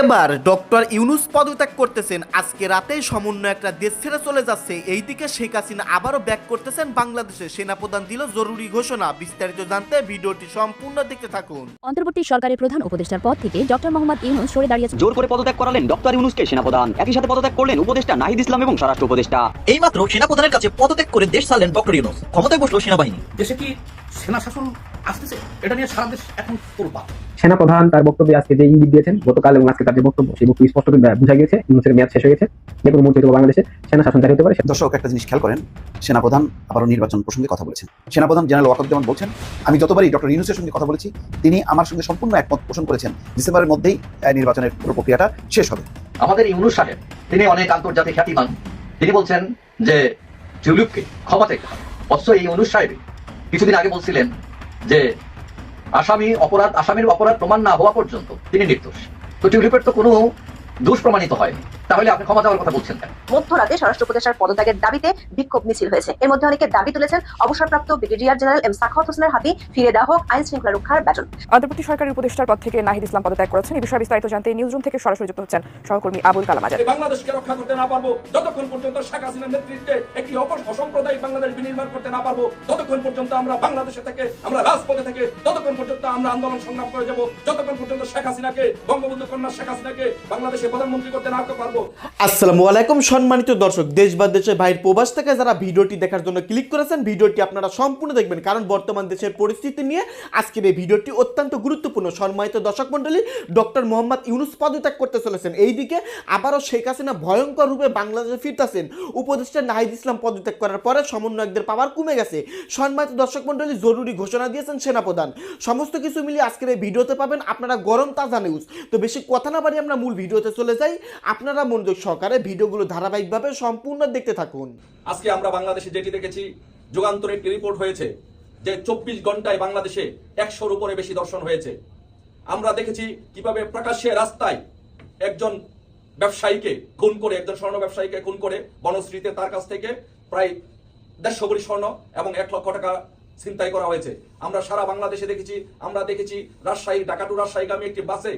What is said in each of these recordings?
এবার ডক্টর ইউনুস পদত্যাগ করতেছেন। আজকে রাতেই সমন্বয় একটা দেশ ছেড়ে চলে যাচ্ছে। এইদিকে শেখ হাসিনা আবারও ব্যাক করতেছেন বাংলাদেশে। সেনাপ্রধান দিল জরুরি ঘোষণা। বিস্তারিত জানতে ভিডিওটি সম্পূর্ণ দেখতে থাকুন। অন্তর্বর্তী সরকারের প্রধান উপদেষ্টার পদ থেকে ডক্টর মোহাম্মদ ইউনুস সরে দাঁড়িয়েছেন। জোর করে পদত্যাগ করালেন ডক্টর ইউনুসকে সেনাপ্রধান। একই সাথে পদত্যাগ করলেন উপদেষ্টা নাহিদ ইসলাম এবং স্বরাষ্ট্র উপদেষ্টা। এই এইমাত্র সেনাপ্রধানের কাছে পদত্যাগ করে দেশ ছাড়লেন ডক্টর ইউনুস। ক্ষমতায় বসল সেনাবাহিনী। দেশে কি সেনা শাসন আসতেছে? এটা নিয়ে সারা দেশ এখন তোলপা সেনাপ্রধান তার বক্তব্যে আজকে যে ইঙ্গিত দিয়েছেন গতকাল এবং আজকে তার যে বক্তব্য সেই বক্তব্য স্পষ্ট করে বোঝা গিয়েছে ইউনুসের মেয়াদ শেষ হয়ে গেছে যে কোনো মুহূর্তে বাংলাদেশে সেনা শাসন জারি হতে পারে দর্শক একটা জিনিস খেয়াল করেন সেনাপ্রধান আবারও নির্বাচন প্রসঙ্গে কথা বলেছেন। সেনাপ্রধান জেনারেল ওয়াকারুজ্জামান বলছেন আমি যতবারই ডক্টর ইউনুসের সঙ্গে কথা বলেছি তিনি আমার সঙ্গে সম্পূর্ণ একমত পোষণ করেছেন ডিসেম্বরের মধ্যেই আহ, নির্বাচনের পুরো প্রক্রিয়াটা শেষ হবে। আমাদের ইউনুস সাহেব তিনি অনেক আন্তর্জাতিক খ্যাতিমান। তিনি বলছেন যে টিউলিপকে ক্ষমা হবে। অথচ এই ইউনুস সাহেব কিছুদিন আগে বলছিলেন যে আসামি অপরাধ আসামির অপরাধ প্রমাণ না হওয়া পর্যন্ত তিনি নির্দোষ। তো টিউলিপের তো কোনো দোষ প্রমাণিত হয়নি তাহলে আপনি ক্ষমা চাওয়ার কথা বলছেন কেন? মধ্যরাতে স্বরাষ্ট্র উপদেষ্টার পদত্যাগের দাবিতে বিক্ষোভ মিছিল হয়েছে। এর মধ্যে অনেকে দাবি তুলেছেন অবসরপ্রাপ্ত ব্রিগেডিয়ার জেনারেল এম সাখাওয়াত হোসেনের হাতে ফিরে দেওয়া হোক আইন শৃঙ্খলা রক্ষার ব্যাটন। অন্তর্বর্তী সরকারের উপদেষ্টার পদ থেকে নাহিদ ইসলাম পদত্যাগ করেছেন। এই বিষয়ে বিস্তারিত জানতে নিউজরুম থেকে সরাসরি যুক্ত হচ্ছেন সহকর্মী আবুল কালাম আজাদ। বাংলাদেশকে রক্ষা করতে না পারব যতক্ষণ পর্যন্ত শেখ হাসিনার নেতৃত্বে একটি অপর- অসাম্প্রদায়িক বাংলাদেশ বিনির্মাণ করতে না পারব ততক্ষণ পর্যন্ত আমরা বাংলাদেশে থেকে আমরা রাজপথে থেকে ততক্ষণ পর্যন্ত আমরা আন্দোলন সংগ্রাম করে যাব যতক্ষণ পর্যন্ত শেখ হাসিনাকে বঙ্গবন্ধু কন্যা শেখ হাসিনাকে বাংলাদেশে আসসালামু আলাইকুম সম্মানিত দর্শক, দেশ বা দেশের বাইর প্রবাস থেকে যারা ভিডিওটি দেখার জন্য ক্লিক করেছেন, ভিডিওটি আপনারা সম্পূর্ণ দেখবেন, কারণ বর্তমান দেশের পরিস্থিতি নিয়ে আজকের এই ভিডিওটি অত্যন্ত গুরুত্বপূর্ণ। সম্মানিত দর্শক মণ্ডলী, ডক্টর মোহাম্মদ ইউনুস পদত্যাগ করতে চলেছেন। এইদিকে আবারও শেখ হাসিনা ভয়ঙ্কর রূপে বাংলাদেশে ফিরতেছেন। উপদেষ্টা নাহিদ ইসলাম পদত্যাগ করার পরে সমন্বয়কদের পাওয়ার কমে গেছে। সম্মানিত দর্শক মণ্ডলী, জরুরি ঘোষণা দিয়েছেন সেনাপ্রধান। সমস্ত কিছু মিলিয়ে আজকের এই ভিডিওতে পাবেন আপনারা গরম তাজা নিউজ তো বেশি কথা না বাড়ি আমরা মূল ভিডিওতে চলে যাই। আপনারা মনোযোগ সহকারে ভিডিওগুলো ধারাবাহিকভাবে সম্পূর্ণ দেখতে থাকুন। আজকে আমরা বাংলাদেশে যেটি দেখেছি, যুগান্তর একটি রিপোর্ট হয়েছে যে চব্বিশ ঘন্টায় বাংলাদেশে একশোর উপরে বেশি দর্শন হয়েছে। আমরা দেখেছি কীভাবে প্রকাশ্যে রাস্তায় একজন ব্যবসায়ীকে খুন করে, একজন স্বর্ণ ব্যবসায়ীকে খুন করে বনশ্রীতে তার কাছ থেকে প্রায় দেড়শো ভরি স্বর্ণ এবং এক লক্ষ টাকা ছিনতাই করা হয়েছে। আমরা সারা বাংলাদেশে দেখেছি, আমরা দেখেছি রাজশাহী ডাকাটু রাজশাহীগামী একটি বাসে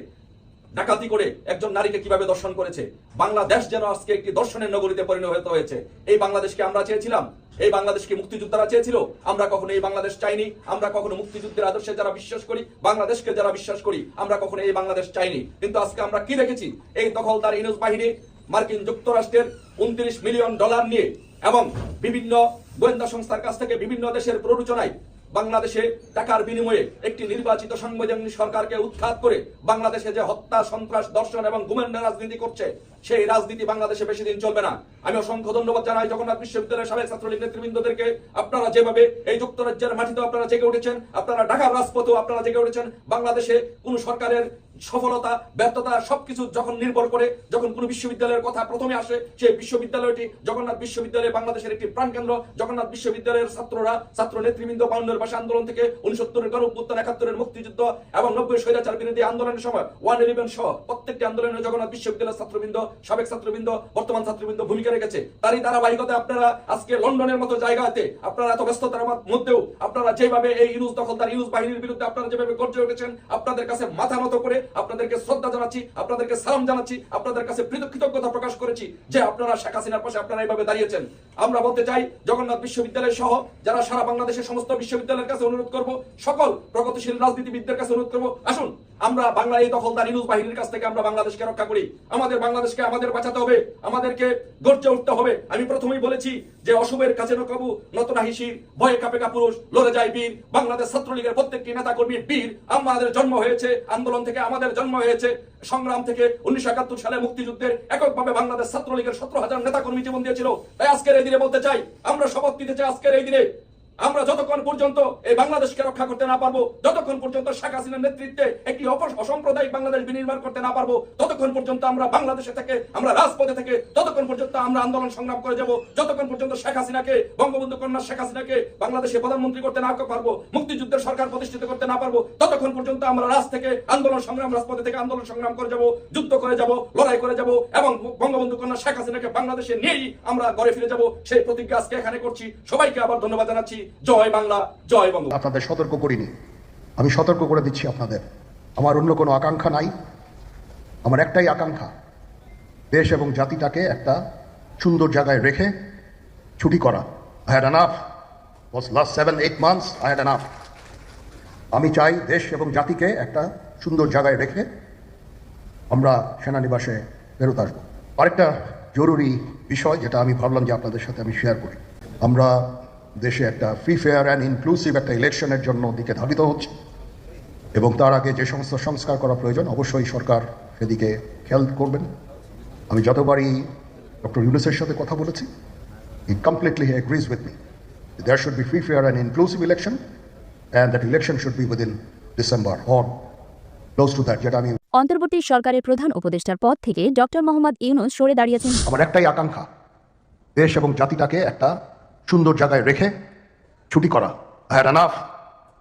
ডাকাতি করে একজন নারীকে কীভাবে দর্শন করেছে? বাংলাদেশ যেন আজকে একটি দর্শনের নগরীতে পরিণত হয়েছে। এই বাংলাদেশকে আমরা চেয়েছিলাম? এই বাংলাদেশকে মুক্তিযোদ্ধারা চেয়েছিল? আমরা কখনো এই বাংলাদেশ চাইনি। আমরা কখনো মুক্তিযুদ্ধের আদর্শে যারা বিশ্বাস করি, বাংলাদেশকে যারা বিশ্বাস করি, আমরা কখনো এই বাংলাদেশ চাইনি। কিন্তু আজকে আমরা কি দেখেছি? এই দখলদার ইনুস বাহিনী মার্কিন যুক্তরাষ্ট্রের উনত্রিশ মিলিয়ন ডলার নিয়ে এবং বিভিন্ন গোয়েন্দা সংস্থার কাছ থেকে বিভিন্ন দেশের প্ররোচনায় বাংলাদেশে টাকার বিনিময়ে একটি নির্বাচিত সাংবিধানিক সরকারকে উৎখাত করে বাংলাদেশে যে হত্যা, সন্ত্রাস দর্শন এবং গুমেন্ডা রাজনীতি করছে, সেই রাজনীতি বাংলাদেশে বেশি দিন চলবে না। আমি অসংখ্য ধন্যবাদ জানাই জগন্নাথ বিশ্ববিদ্যালয়ের সাবেক ছাত্রলীগ নেতৃবৃন্দদেরকে। আপনারা যেভাবে এই যুক্তরাজ্যের মাটিতে আপনারা জেগে উঠেছেন, আপনারা ঢাকার রাজপথেও আপনারা জেগে উঠেছেন, বাংলাদেশে কোন সরকারের সফলতা, ব্যর্থতা সবকিছু যখন নির্ভর করে, যখন কোনো বিশ্ববিদ্যালয়ের কথা প্রথমে আসে, সেই বিশ্ববিদ্যালয়টি জগন্নাথ বিশ্ববিদ্যালয় বাংলাদেশের একটি প্রাণকেন্দ্র। জগন্নাথ বিশ্ববিদ্যালয়ের ছাত্ররা, ছাত্র নেতৃবৃন্দ বাউন্ডের ভাষা আন্দোলন থেকে উনসত্তরের গণঅভ্যুত্থান একাত্তরের মুক্তিযুদ্ধ এবং নব্বই স্বৈরাচার বিরোধী আন্দোলনের সময় ওয়ান ইলেভেন সহ প্রত্যেকটি আন্দোলনে জগন্নাথ বিশ্ববিদ্যালয়ের ছাত্রবৃন্দ, সাবেক ছাত্রবৃন্দ, বর্তমান ছাত্রবৃন্দ ভূমিকা রেখেছে। তারই ধারাবাহিকতায় আপনারা আজকে লন্ডনের মতো জায়গাতে, আপনারা এত ব্যস্ততার মধ্যেও আপনারা যেভাবে এই ইউনুস দখলদার ইউনুস বাহিনীর বিরুদ্ধে আপনারা যেভাবে গর্জে উঠেছেন, আপনাদের কাছে মাথা মতো করে আপনাদেরকে শ্রদ্ধা জানাচ্ছি, আপনাদেরকে সালাম জানাচ্ছি, আপনাদের কাছে কৃত- কৃতজ্ঞতা প্রকাশ করেছি যে আপনারা শেখ হাসিনার পাশে আপনারা এইভাবে দাঁড়িয়েছেন। আমরা বলতে চাই, জগন্নাথ বিশ্ববিদ্যালয় সহ যারা সারা বাংলাদেশের সমস্ত বিশ্ববিদ্যালয়ের কাছে অনুরোধ করব, সকল প্রগতিশীল রাজনীতিবিদদের কাছে অনুরোধ করব। আসুন আমরা বাংলা এই দখলদার ইউনুস বাহিনীর কাছ থেকে আমরা বাংলাদেশকে রক্ষা করি। আমাদের বাংলাদেশকে আমাদের বাঁচাতে হবে, আমাদেরকে গর্জে উঠতে হবে। আমি প্রথমেই বলেছি যে অশুভের কাছে নকাবু নতনা হিসির, ভয়ে কাপে কাপুরুষ, লড়ে যায় বীর, বাংলাদেশ ছাত্রলীগের প্রত্যেকটি নেতা কর্মীর বীর। আমাদের জন্ম হয়েছে, আন্দোলন থেকে আমাদের জন্ম হয়েছে। সংগ্রাম থেকে উনিশশো একাত্তর সালে মুক্তিযুদ্ধের এককভাবে বাংলাদেশ ছাত্রলীগের সতেরো হাজার নেতা কর্মী জীবন দিয়েছিল। তাই আজকের এই দিনে বলতে চাই, আমরা শপথ নিতে চাই আজকের এই দিনে। আমরা যতক্ষণ পর্যন্ত এই বাংলাদেশকে রক্ষা করতে না পারব, যতক্ষণ পর্যন্ত শেখ হাসিনার নেতৃত্বে একটি অসাম্প্রদায়িক বাংলাদেশ বিনির্মাণ করতে না পারব, ততক্ষণ পর্যন্ত আমরা বাংলাদেশে থেকে, আমরা রাজপথে থেকে, ততক্ষণ পর্যন্ত আমরা আন্দোলন সংগ্রাম করে যাব যতক্ষণ পর্যন্ত শেখ হাসিনাকে, বঙ্গবন্ধু কন্যা শেখ হাসিনাকে বাংলাদেশে প্রধানমন্ত্রী করতে না পারব, মুক্তিযুদ্ধের সরকার প্রতিষ্ঠিত করতে না পারব, ততক্ষণ পর্যন্ত আমরা রাজ থেকে আন্দোলন সংগ্রাম, রাজপথে থেকে আন্দোলন সংগ্রাম করে যাব, যুদ্ধ করে যাব, লড়াই করে যাব এবং বঙ্গবন্ধু কন্যা শেখ হাসিনাকে বাংলাদেশে নিয়েই আমরা ঘরে ফিরে যাব, সেই প্রতিজ্ঞা আজকে এখানে করছি। সবাইকে আবার ধন্যবাদ জানাচ্ছি। জয় বাংলা, জয় বঙ্গ। আপনাদের সতর্ক করিনি। আমি সতর্ক করে দিচ্ছি আপনাদের। আমার অন্য কোনো আকাঙ্ক্ষা নাই। আমার একটাই আকাঙ্ক্ষা, দেশ এবং জাতিটাকে একটা সুন্দর জায়গায় রেখে ছুটি করা। I had enough was last seven eight months I had enough আমি চাই দেশ এবং জাতিকে একটা সুন্দর জায়গায় রেখে আমরা সেনানিবাসে ফেরত আসব। আরেকটা জরুরি বিষয় যেটা আমি ভাবলাম যে আপনাদের সাথে আমি শেয়ার করি। আমরা দেশে একটা ফ্রি ফেয়ার অ্যান্ড ইনক্লুসিভ একটা ইলেকশনের জন্য দিকে ধাবিত হচ্ছে। এবং তার আগে যে সমস্ত সংস্কার করা প্রয়োজন অবশ্যই সরকার সেদিকে খেয়াল করবেন। আমি যতবারই ডক্টর ইউনুসের সাথে কথা বলেছি he completely agrees with me there should be free fair and inclusive election and that election should be within December or close to that যেটা আমি অন্তর্বর্তী সরকারের প্রধান উপদেষ্টার পদ থেকে ডক্টর মোহাম্মদ ইউনুস সরে দাঁড়িয়েছেন। আমার একটাই আকাঙ্ক্ষা দেশ এবং জাতিটাকে একটা সুন্দর জায়গায় রেখে ছুটি করা। I had enough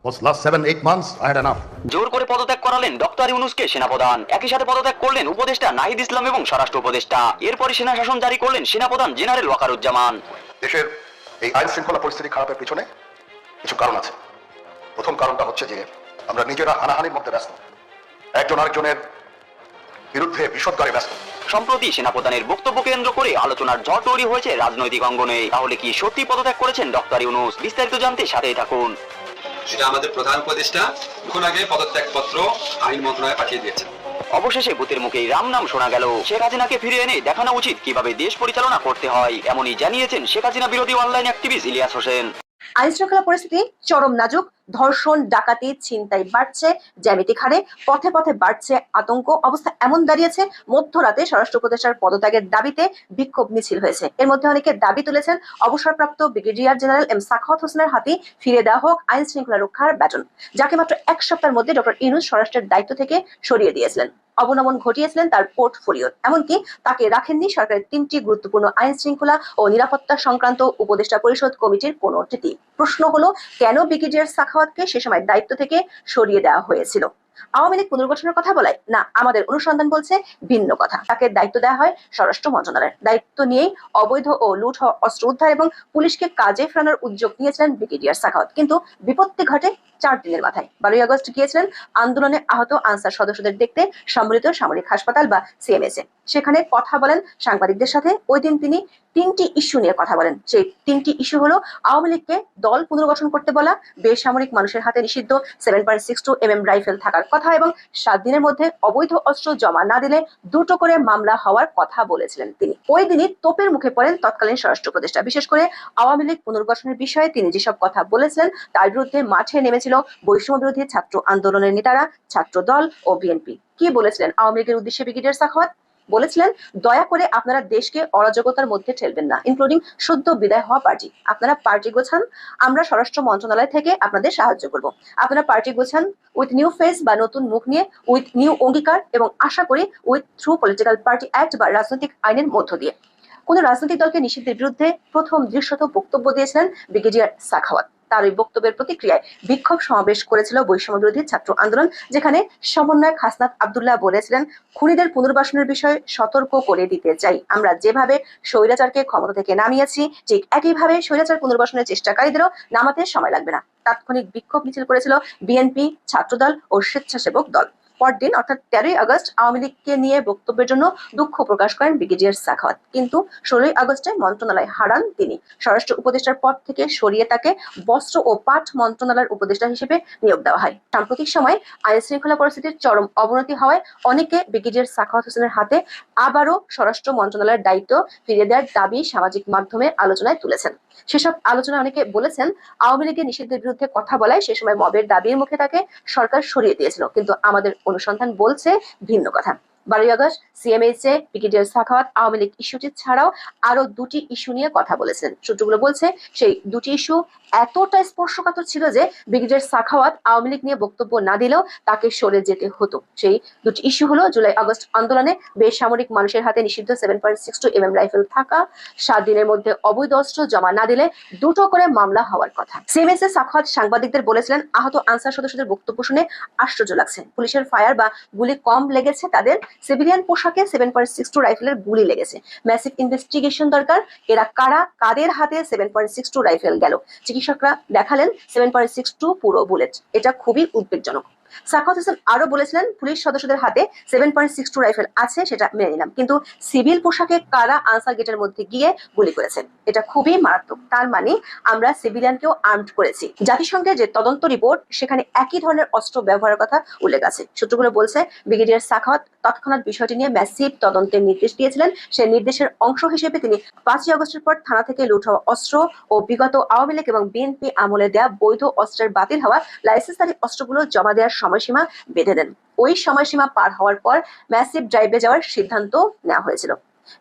was last seven eight months I had enough জোর করে পদত্যাগ করালেন ডক্টর ইউনুসকে সেনাপ্রধান। একই সাথে পদত্যাগ করলেন উপদেষ্টা নাহিদ ইসলাম এবং স্বরাষ্ট্র উপদেষ্টা। এরপরই সেনা শাসন জারি করলেন সেনাপ্রধান জেনারেল ওয়াকারুজ্জামান। দেশের এই আইন শৃঙ্খলা পরিস্থিতি খারাপের পিছনে কিছু কারণ আছে। প্রথম কারণটা হচ্ছে যে আমরা নিজেরা হানাহানির মধ্যে ব্যস্ত। একজন আরেকজনের বিরুদ্ধে বিষদগারে ব্যস্ত। সম্প্রতি সেনাপ্রধানের বক্তব্য কেন্দ্র করে আলোচনার ঝড় তৈরি হয়েছে রাজনৈতিক অঙ্গনে। তাহলে কি সত্যি পদত্যাগ করেছেন ডক্টর ইউনুস? বিস্তারিত জানতে সাথেই থাকুন। সেটা আমাদের প্রধান উপদেষ্টা এখন আগে পদত্যাগপত্র আইন মন্ত্রণালয়ে পাঠিয়ে দিয়েছেন। অবশেষে ভূতের মুখেই রাম নাম শোনা গেল। শেখ হাসিনাকে ফিরে এনে দেখানো উচিত কীভাবে দেশ পরিচালনা করতে হয় এমনই জানিয়েছেন শেখ হাসিনা বিরোধী অনলাইন অ্যাক্টিভিস্ট ইলিয়াস হোসেন। আইন শৃঙ্খলা পরিস্থিতি চরম নাজুক। ধর্ষণ, ডাকাতি, ছিনতাই বাড়ছে জ্যামিতিক হারে পথে পথে বাড়ছে আতঙ্ক। অবস্থা এমন দাঁড়িয়েছে, মধ্যরাতে স্বরাষ্ট্র উপদেষ্টার পদত্যাগের দাবিতে বিক্ষোভ মিছিল হয়েছে। এর মধ্যে অনেকে দাবি তুলেছেন, অবসরপ্রাপ্ত ব্রিগেডিয়ার জেনারেল এম সাখাওয়াত হোসেনের হাতে ফিরে দেওয়া হোক আইন শৃঙ্খলা রক্ষার ব্যাটন যাকে মাত্র এক সপ্তাহের মধ্যে ডক্টর ইনুস স্বরাষ্ট্রের দায়িত্ব থেকে সরিয়ে দিয়েছিলেন। অবনমন ঘটিয়েছিলেন তার পোর্টফোলিও এমনকি তাকে রাখেননি সরকারের তিনটি গুরুত্বপূর্ণ আইন শৃঙ্খলা ও নিরাপত্তা সংক্রান্ত উপদেষ্টা পরিষদ কমিটির কোনো অতিথি। প্রশ্ন হলো, কেন ব্রিগেডিয়ার সাখাওয়াতকে সে সময় দায়িত্ব থেকে সরিয়ে দেওয়া হয়েছিল? আওয়ামী লীগ পুনর্গঠনের কথা বলায় না, আমাদের অনুসন্ধান বলছে ভিন্ন কথা। তাকে দায়িত্ব দেওয়া হয় স্বরাষ্ট্র মন্ত্রণালয়ের। দায়িত্ব নিয়েই অবৈধ ও লুট হওয়া অস্ত্র উদ্ধার এবং পুলিশকে কাজে ফেরানোর উদ্যোগ নিয়েছিলেন ব্রিগেডিয়ার সাখাওয়াত। কিন্তু বিপত্তি ঘটে চার দিনের মাথায়। বারোই আগস্ট গিয়েছিলেন আন্দোলনে আহত আনসার সদস্যদের দেখতে সম্মিলিত সামরিক হাসপাতাল বা সিএমএসএ সেখানে কথা বলেন সাংবাদিকদের সাথে। ওই দিন তিনি তিনটি ইস্যু নিয়ে কথা বলেন। সেই তিনটি ইস্যু হলো আওয়ামী লীগকে দল পুনর্গঠন করতে বলা, বেসামরিক মানুষের হাতে নিষিদ্ধ seven point six two M M rifle থাকার কথা এবং সাত দিনের মধ্যে অবৈধ অস্ত্র জমা না দিলে দুটো করে মামলা হওয়ার কথা বলেছিলেন তিনি। ওই দিনই তোপের মুখে পড়েন তৎকালীন স্বরাষ্ট্র উপদেষ্টা। বিশেষ করে আওয়ামী লীগ পুনর্গঠনের বিষয়ে তিনি যেসব কথা বলেছিলেন তার বিরুদ্ধে মাঠে নেমেছিল বৈষম্য বিরোধী ছাত্র আন্দোলনের নেতারা ছাত্র দল ও বিএনপি। কি বলেছিলেন আওয়ামী লীগের উদ্দেশ্যে ব্রিগেডিয়ার সাখাওয়াত? বলেছিলেন, দয়া করে আপনারা দেশকে অরাজকতার মধ্যে ঠেলবেন না ইনক্লুডিং সদ্য বিদায় হওয়া পার্টি। আপনারা পার্টি গোছান, আমরা স্বরাষ্ট্র মন্ত্রণালয় থেকে আপনাদের সাহায্য করব। আপনারা পার্টি গোছান উইথ নিউ ফেস বা নতুন মুখ নিয়ে উইথ নিউ অঙ্গীকার এবং আশা করি with through political party act বা রাজনৈতিক আইনের মধ্য দিয়ে। কোন রাজনৈতিক দলকে নিষিদ্ধের বিরুদ্ধে প্রথম দৃশ্যত বক্তব্য দিয়েছিলেন ব্রিগেডিয়ার সাখাওয়াত। তার ওই বক্তব্যের প্রতিক্রিয়ায় বিক্ষোভ সমাবেশ করেছিল বৈষম্য বিরোধী ছাত্র আন্দোলন, যেখানে সমন্বয়ক হাসনাত আবদুল্লাহ বলেছিলেন, খুনিদের পুনর্বাসনের বিষয়ে সতর্ক করে দিতে চাই। আমরা যেভাবে স্বৈরাচারকে ক্ষমতা থেকে নামিয়েছি, ঠিক একইভাবে স্বৈরাচার পুনর্বাসনের চেষ্টাকারীদেরও নামাতে সময় লাগবে না। তাৎক্ষণিক বিক্ষোভ মিছিল করেছিল বিএনপি ছাত্রদল ও স্বেচ্ছাসেবক দল। পরদিন অর্থাৎ তেরোই আগস্ট, আওয়ামী লীগকে নিয়ে বক্তব্যের জন্য দুঃখ প্রকাশ করেন ব্রিগেডিয়ার সাখাওয়াত। কিন্তু ষোলোই আগস্টে মন্ত্রণালয় হারান তিনি। স্বরাষ্ট্র উপদেষ্টার পদ থেকে সরিয়ে তাকে বস্ত্র ও পাট মন্ত্রণালয়ের উপদেষ্টা হিসেবে নিয়োগ দেওয়া হয়। সাম্প্রতিক সময় আইন শৃঙ্খলা পরিস্থিতির চরম অবনতি হওয়ায় অনেকে ব্রিগেডিয়ার সাখাওয়াত হোসেনের হাতে আবারও স্বরাষ্ট্র মন্ত্রণালয়ের দায়িত্ব ফিরিয়ে দেওয়ার দাবি সামাজিক মাধ্যমে আলোচনায় তুলেছেন। সেসব আলোচনা অনেকে বলেছেন, আওয়ামী লীগের নিষিদ্ধের বিরুদ্ধে কথা বলায় সে সময় মবের দাবির মুখে তাকে সরকার সরিয়ে দিয়েছিল। কিন্তু আমাদের অনুসন্ধান বলছে ভিন্ন কথা। বারোই আগস্ট সিএমএইচ ব্রিগেডিয়ার সাখাওয়াত আওয়ামী লীগ ইস্যুটি ছাড়াও আরও দুটি ইস্যু নিয়ে কথা বলেছেন। সূত্রগুলো বলছে সেই দুটি ইস্যু এতটা স্পর্শকাতর ছিল যে ব্রিগেডিয়ার সাখাওয়াত আওয়ামী লীগ নিয়ে বক্তব্য না দিলেও তাকে সরে যেতে হতো। সেই দুটি ইস্যু হলো জুলাই আগস্ট আন্দোলনে বেসামরিক মানুষের হাতে নিষিদ্ধ seven point six two M M rifle থাকা, সাত দিনের মধ্যে অবৈধ অস্ত্র জমা না দিলে দুটো করে মামলা হওয়ার কথা। সিএমএস এ সাখাওয়াত সাংবাদিকদের বলেছিলেন, আহত আনসার সদস্যদের বক্তব্য শুনে আশ্চর্য লাগছে। পুলিশের ফায়ার বা গুলি কম লেগেছে তাদের সিভিলিয়ান পোশাকে সেভেন পয়েন্ট সিক্স টু রাইফেলের গুলি লেগেছে। ম্যাসিভ ইনভেস্টিগেশন দরকার। এরা কারা? কাদের হাতে seven point six two rifle গেল? চিকিৎসকরা দেখালেন সেভেন পয়েন্ট সিক্স টু পুরো বুলেট এটা খুবই উদ্বেগজনক। সাখাওয়াত হোসেন আরও বলেছিলেন, পুলিশ সদস্যদের হাতে seven point six two rifle আছে, সেটা মেনে নিলাম। কিন্তু সিভিল পোশাকে কারা আনসার গেটের মধ্যে গিয়ে গুলি করেছেন এটা খুবই মারাত্মক। তার মানে আমরা সিভিলিয়ানকেও আর্মড করেছি। জাতিসংঘের যে তদন্ত রিপোর্ট, সেখানে একই ধরনের অস্ত্র ব্যবহারের কথা উল্লেখ আছে। সূত্রগুলো বলছে, ব্রিগেডিয়ার সাখাওয়াত তৎক্ষণাৎ বিষয়টি নিয়ে ম্যাসিভ তদন্তের নির্দেশ দিয়েছিলেন। সেই নির্দেশের অংশ হিসেবে তিনি পাঁচই আগস্টের পর থানা থেকে লুট হওয়া অস্ত্র ও বিগত আওয়ামী লীগ এবং বিএনপি আমলে দেওয়া বৈধ অস্ত্রের বাতিল হওয়া লাইসেন্সধারী অস্ত্রগুলো জমা দেওয়ার সময়সীমা বেঁধে দেন। ওই সময়সীমা পার হওয়ার পর ম্যাসিভ ড্রাইভে যাওয়ার সিদ্ধান্ত নেওয়া হয়েছিল।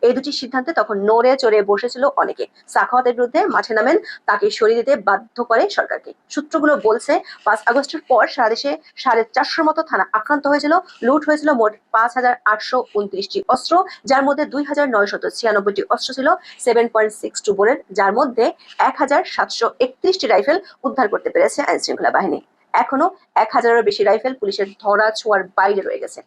এই দুটি সিদ্ধান্তে তখন নড়ে চড়ে বসেছিল অনেকে। সাখাওয়াতের বিরুদ্ধে মাঠে নামেন, তাকে সরিয়ে দিতে বাধ্য করে সরকারকে। সূত্রগুলো বলছে, পাঁচ আগস্টের পর সারা দেশে সাড়ে চারশোর মতো থানা আক্রান্ত হয়েছিল, লুট হয়েছিল মোট পাঁচ হাজার আটশো উনত্রিশটি অস্ত্র, যার মধ্যে দুই হাজার নয়শত ছিয়ানব্বইটি অস্ত্র ছিল সেভেন পয়েন্ট সিক্স টু বোরের, যার মধ্যে এক হাজার সাতশো একত্রিশটি রাইফেল উদ্ধার করতে পেরেছে আইন শৃঙ্খলা বাহিনী। এখনও এক হাজারেরও বেশি রাইফেল পুলিশের ধরা ছোঁয়ার বাইরে রয়ে গেছে।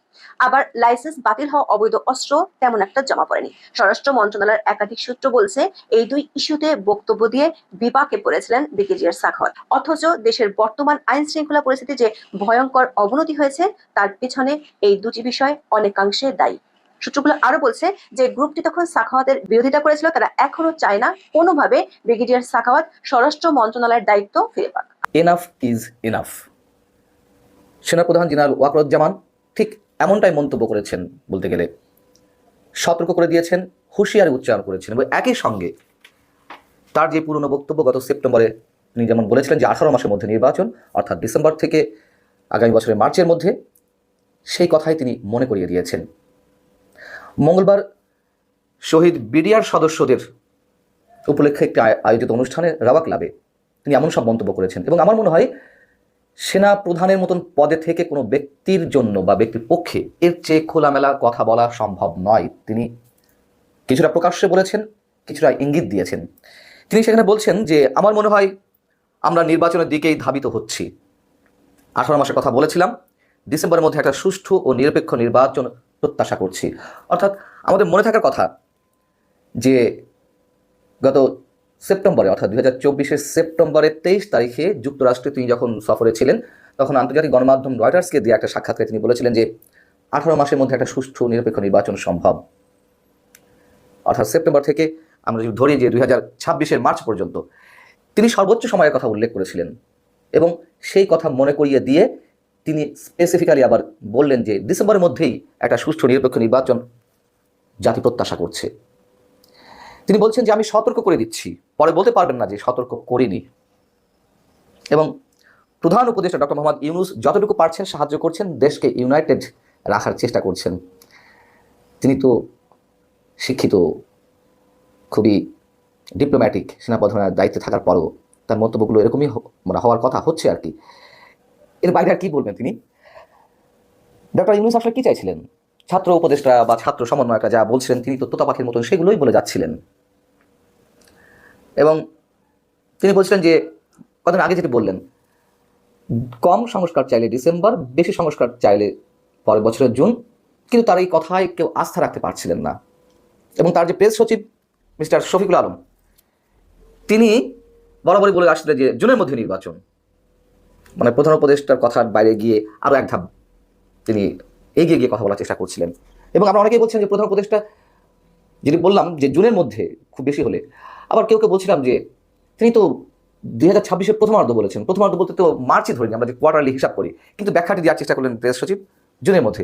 আবার লাইসেন্স বাতিল হওয়া অবৈধ অস্ত্র তেমন একটা জমা পড়েনি। স্বরাষ্ট্র মন্ত্রণালয়ের একাধিক সূত্র বলছে, এই দুই ইস্যুতে বক্তব্য দিয়ে বিপাকে পড়েছিলেন ব্রিগেডিয়ার সাখাওয়াত। অথচ দেশের বর্তমান আইন শৃঙ্খলা পরিস্থিতি যে ভয়ঙ্কর অবনতি হয়েছে, তার পিছনে এই দুটি বিষয় অনেকাংশে দায়ী। সূত্রগুলো আরও বলছে যে, গ্রুপটি তখন সাখাওয়াতের বিরোধিতা করেছিল, তারা এখনও চায় না কোনোভাবে ব্রিগেডিয়ার সাখাওয়াত স্বরাষ্ট্র মন্ত্রণালয়ের দায়িত্ব ফিরে পাক। এনাফ ইজ এনাফ সেনাপ্রধান জেনারেল ওয়াকরুজ্জামান ঠিক এমনটাই মন্তব্য করেছেন বলতে গেলে। সতর্ক করে দিয়েছেন, হুঁশিয়ারি উচ্চারণ করেছেন এবং একই সঙ্গে তার যে পুরনো বক্তব্য গত সেপ্টেম্বরে তিনি যেমন বলেছিলেন যে আঠারো মাসের মধ্যে নির্বাচন, অর্থাৎ ডিসেম্বর থেকে আগামী বছরের মার্চের মধ্যে সেই কথাই তিনি মনে করিয়ে দিয়েছেন। মঙ্গলবার শহীদ বিডিআর সদস্যদের উপলক্ষে একটি আয়োজিত অনুষ্ঠানে রাওয়া ক্লাবে তিনি এমন সব মন্তব্য করেছেন। এবং আমার মনে হয় সেনা প্রধানের মতন পদে থেকে কোনো ব্যক্তির জন্য বা ব্যক্তির পক্ষে এর চেয়ে খোলামেলা কথা বলা সম্ভব নয়। তিনি কিছুটা প্রকাশ্যে বলেছেন, কিছুটা ইঙ্গিত দিয়েছেন। তিনি সেখানে বলছেন যে, আমার মনে হয় আমরা নির্বাচনের দিকেই ধাবিত হচ্ছি। আঠারো মাসের কথা বলেছিলাম, ডিসেম্বরের মধ্যে একটা সুষ্ঠু ও নিরপেক্ষ নির্বাচন প্রত্যাশা করছি। অর্থাৎ আমাদের মনে থাকার কথা যে, গত সেপ্টেম্বরে, অর্থাৎ দুই হাজার চব্বিশের সেপ্টেম্বরের তেইশ তারিখে যুক্তরাষ্ট্রে তিনি যখন সফরে ছিলেন, তখন আন্তর্জাতিক গণমাধ্যম রয়টার্সকে দিয়ে একটা সাক্ষাৎকারে তিনি বলেছিলেন যে, আঠারো মাসের মধ্যে একটা সুষ্ঠু নিরপেক্ষ নির্বাচন সম্ভব। অর্থাৎ সেপ্টেম্বর থেকে আমরা যদি ধরি যে দুই হাজার ছাব্বিশের মার্চ পর্যন্ত, তিনি সর্বোচ্চ সময়ের কথা উল্লেখ করেছিলেন এবং সেই কথা মনে করিয়ে দিয়ে তিনি স্পেসিফিক্যালি আবার বললেন যে, ডিসেম্বরের মধ্যেই একটা সুষ্ঠু নিরপেক্ষ নির্বাচন জাতি প্রত্যাশা করছে। তিনি বলছেন যে আমি সতর্ক করে দিচ্ছি। পরে বলতে পারবেন না যে সতর্ক করিনি। এবং প্রধান উপদেষ্টা ডক্টর মোহাম্মদ ইউনুস যতটুকু পারছেন সাহায্য করছেন, দেশকে ইউনাইটেড রাখার চেষ্টা করছেন। তিনি তো শিক্ষিত, খুবই ডিপ্লোম্যাটিক সেনাপ্রধানের দায়িত্বে থাকার পরও তার মন্তব্যগুলো এরকমই মানে হওয়ার কথা হচ্ছে আর কি। এর বাইরে আর কি বলবেন তিনি? ডক্টর ইউনুস আসলে কী চাইছিলেন? ছাত্র উপদেষ্টা বা ছাত্র সমন্বয়করা যা বলছিলেন, তিনি তো তোতা পাখির মতন সেগুলোই বলে যাচ্ছিলেন। এবং তিনি বলছিলেন যে কদিন আগে যেটি বললেন, কম সংস্কার চাইলে ডিসেম্বর, বেশি সংস্কার চাইলে পরের বছরের জুন, কিন্তু তার এই কথায় কেউ আস্থা রাখতে পারছিলেন না। এবং তার যে প্রেস সচিব মিস্টার শফিকুল আলম, তিনি বরাবরই বলে আসছিলেন যে, জুনের মধ্যে নির্বাচন। মানে প্রধান উপদেষ্টার কথার বাইরে গিয়ে আরও এক ধাপ তিনি এগিয়ে গিয়ে কথা বলার চেষ্টা করছিলেন। এবং আমরা অনেকেই বলছেন যে, প্রধান উপদেষ্টা, যেটি বললাম যে, জুনের মধ্যে, খুব বেশি হলে আবার কেউ কেউ বলছিলাম যে, তিনি তো দুই হাজার ছাব্বিশের প্রথমার্ধ বলেছেন। প্রথমার্ধ বলতে তো মার্চই ধরে আমরা যে কোয়ার্টারলি হিসাব করি। কিন্তু ব্যাখ্যাটি দেওয়ার চেষ্টা করলেন প্রেস সচিব জুনের মধ্যে।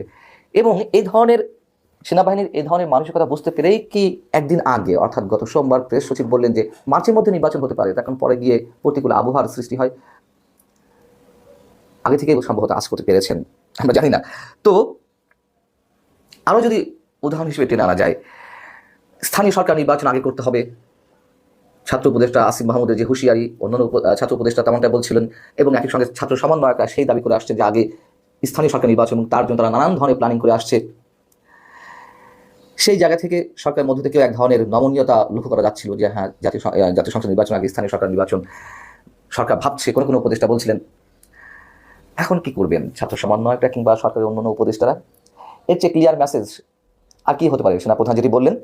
এবং এই ধরনের সেনাবাহিনীর, এই ধরনের মানসিকতা বুঝতে পেরেই কি একদিন আগে, অর্থাৎ গত সোমবার প্রেস সচিব বললেন যে, মার্চের মধ্যে নির্বাচন হতে পারে তখন পরে গিয়ে প্রতিকূল আবহাওয়ার সৃষ্টি হয়। আগে থেকে সম্ভবত আজ করতে পেরেছেন, আমরা জানি না। তো আরও যদি উদাহরণ হিসেবে টেনে আনা যায়, স্থানীয় সরকার নির্বাচন আগে করতে হবে ছাত্র উপদেষ্টা আসিফ মাহমুদের যে হুঁশিয়ারি, অন্যান্য ছাত্র উপদেষ্টা তেমনটা বলছিলেন এবং একই সঙ্গে ছাত্র সমন্বয়করা সেই দাবি করে আসছে যে আগে স্থানীয় সরকার নির্বাচন এবং তার জন্য তারা নানান ধরনের প্ল্যানিং করে আসছে। সেই জায়গা থেকে সরকারের মধ্যে থেকেও এক ধরনের নমনীয়তা লক্ষ্য করা যাচ্ছিল যে হ্যাঁ জাতীয় জাতীয় সংসদ নির্বাচন আগে স্থানীয় সরকার নির্বাচন। সরকার ভাবছে, কোনো কোনো উপদেষ্টা বলছিলেন, এখন কি করবেন? ছাত্র সমন্বয়করা কিংবা সরকারের অন্যান্য উপদেষ্টারা? এর চেয়ে ক্লিয়ার মেসেজ আর কি হতে পারে সেনাপ্রধান যেটি বললেন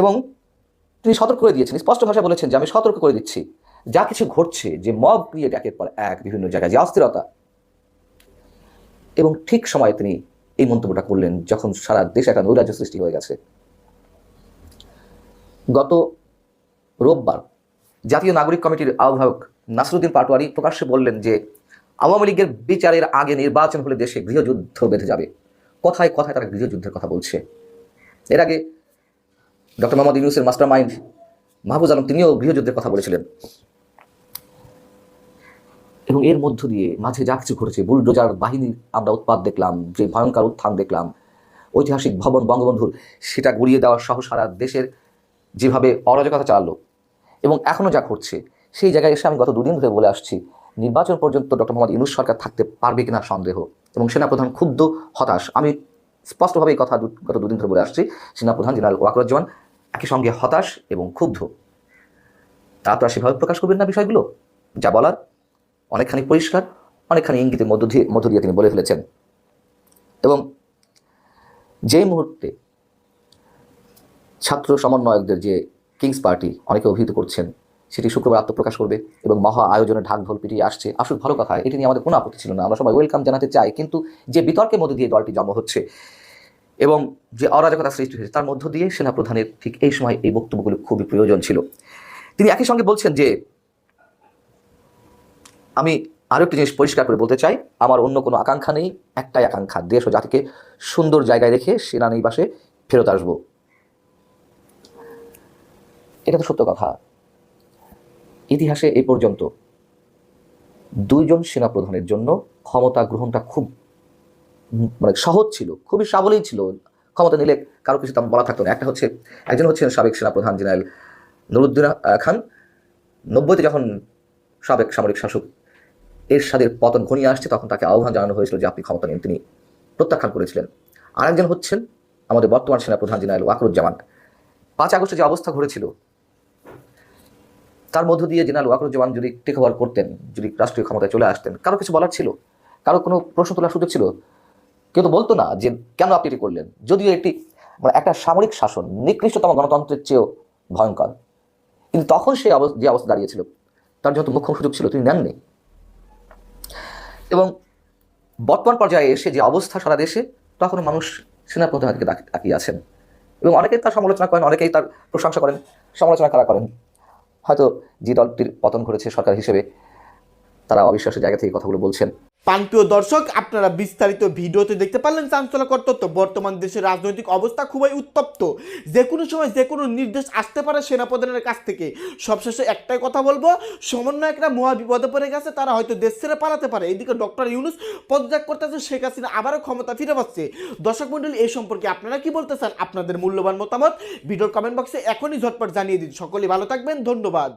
এবং তিনি সতর্ক করে দিয়েছেন, স্পষ্ট ভাষায় বলেছেন যে, আমি সতর্ক করে দিচ্ছি। যা কিছু ঘটছে, যে মব ক্রিয়েট একের পর এক বিভিন্ন জায়গায়, যে অস্থিরতা। এবং ঠিক সময়ে তিনি এই মন্তব্যটা করলেন, যখন সারা দেশে একটা নৈরাজ্য সৃষ্টি হয়ে গেছে। গত রোববার জাতীয় নাগরিক কমিটির আহ্বায়ক নাসরুদ্দিন পাটোয়ারি প্রকাশ্যে বললেন যে, আওয়ামী লীগের বিচারের আগে নির্বাচন হলে দেশে গৃহযুদ্ধ বেঁধে যাবে। কথায় কথায় তারা গৃহযুদ্ধের কথা বলছে। এর আগে ডক্টর মোহাম্মদ ইউনুসের মাস্টার মাইন্ড মাহবুজ আলম, তিনিও গৃহযুদ্ধের কথা বলেছিলেন। এবং এর মধ্য দিয়ে মাঝে যা কিছু ঘটেছে, বুলডোজার বাহিনীর আমরা উৎপাদ দেখলাম, যে ভয়ঙ্কর উত্থান দেখলাম, ঐতিহাসিক ভবন বঙ্গবন্ধুর, সেটা গুড়িয়ে দেওয়ার সহ সারা দেশের যেভাবে অরাজকতা চালালো এবং এখনও যা ঘটছে, সেই জায়গায় এসে আমি গত দুদিন ধরে বলে আসছি, নির্বাচন পর্যন্ত ডক্টর মোহাম্মদ ইউনুস সরকার থাকতে পারবে কিনা সন্দেহ এবং সেনাপ্রধান ক্ষুব্ধ, হতাশ। আমি স্পষ্টভাবে এই কথা গত দুদিন ধরে বলে আসছি, সেনাপ্রধান জেনারেল ওয়াকরুজ্জামান একই সঙ্গে হতাশ এবং ক্ষুব্ধ। তা তো আর সেভাবে প্রকাশ করবেন না বিষয়গুলো। যা বলার অনেকখানি পরিষ্কার, অনেকখানি ইঙ্গিতের মধ্য দিয়ে মধ্য দিয়ে তিনি বলে ফেলেছেন। এবং যে মুহূর্তে ছাত্র সমন্বয়কদের যে কিংস পার্টি অনেকে অভিহিত করছেন, সেটি শুক্রবার আত্মপ্রকাশ করবে এবং মহা আয়োজনে ঢাক ঢোল পিটিয়ে আসছে। আসল ভালো কথা, এটি নিয়ে আমাদের কোনো আপত্তি ছিল না। আমরা সবাই ওয়েলকাম জানাতে চাই, কিন্তু যে বিতর্কের মধ্যে দিয়ে দলটি জন্ম হচ্ছে এবং যে অরাজকতা সৃষ্টি হয়েছে, তার মধ্য দিয়ে সেনাপ্রধানের ঠিক এই সময় এই বক্তব্যগুলো খুবই প্রয়োজন ছিল। তিনি একই সঙ্গে বলছেন যে, আমি আরও একটি জিনিস পরিষ্কার করে বলতে চাই, আমার অন্য কোনো আকাঙ্ক্ষা নেই, একটাই আকাঙ্ক্ষা, দেশ ও জাতিকে সুন্দর জায়গায় রেখে সেনানিবাসে ফেরত আসব। এটা তো সত্য কথা। ইতিহাসে এই পর্যন্ত দুইজন সেনাপ্রধানের জন্য ক্ষমতা গ্রহণটা খুব মানে সহজ ছিল, খুবই সাবলীল ছিল ক্ষমতা নিলে কারও কিছু তেমন বলা থাকতো না। একটা হচ্ছে, একজন হচ্ছেন সাবেক সেনাপ্রধান জেনারেল নুরুদ্দিন খান। নব্বইতে যখন সাবেক সামরিক শাসক এরশাদের পতন ঘনিয়ে আসছে, তখন তাকে আহ্বান জানানো হয়েছিল যে আপনি ক্ষমতা নিন, তিনি প্রত্যাখ্যান করেছিলেন। আরেকজন হচ্ছেন আমাদের বর্তমান সেনাপ্রধান জেনারেল ওয়াকরুজ্জামান। পাঁচ আগস্টে যে অবস্থা ঘটেছিল, তার মধ্য দিয়ে জেনারেল ওয়াকরুজ্জামান যদি টেক ওভার করতেন, যদি রাষ্ট্রীয় ক্ষমতায় চলে আসতেন, কারও কিছু বলার ছিল? কারও কোনো প্রশ্ন তোলার সুযোগ ছিল? কেউ তো বলতো না যে কেন আপনি এটি করলেন? যদিও এটি মানে একটা সামরিক শাসন নিকৃষ্টতম গণতন্ত্রের চেয়েও ভয়ঙ্কর। কিন্তু তখন সে যে অবস্থা দাঁড়িয়েছিল, তার যত মুখ্য সুযোগ ছিল, তিনি নেননি। এবং বর্তমান পর্যায়ে এসে যে অবস্থা সারা দেশে তখন মানুষ সেনাপ্রধানের দিকে তাক- তাকিয়ে আছেন। এবং অনেকেই তার সমালোচনা করেন, অনেকেই তার প্রশংসা করেন, সমালোচনা কারা করেন? হয়তো যে দলটির পতন ঘটেছে সরকার হিসেবে, তারা অবিশ্বাসের জায়গা থেকে কথাগুলো বলছেন। পানপ্রিয় দর্শক, আপনারা বিস্তারিত ভিডিওতে দেখতে পারলেন চাঞ্চল্যকর তথ্য। বর্তমান দেশের রাজনৈতিক অবস্থা খুবই উত্তপ্ত। যে কোনো সময় যে কোনো নির্দেশ আসতে পারে সেনাপ্রধানের কাছ থেকে। সবশেষে একটাই কথা বলব, সমন্বয়করা মহা বিপদে পড়ে গেছে, তারা হয়তো দেশ ছেড়ে পালাতে পারে। এদিকে ডক্টর ইউনুস পদত্যাগ করতেছে, শেখ হাসিনা আবারও ক্ষমতা ফিরে পাচ্ছে। দর্শক মণ্ডলী এই সম্পর্কে আপনারা কি বলতে চান? আপনাদের মূল্যবান মতামত ভিডিওর কমেন্ট বক্সে এখনই ঝটপট জানিয়ে দিন। সকলেই ভালো থাকবেন, ধন্যবাদ।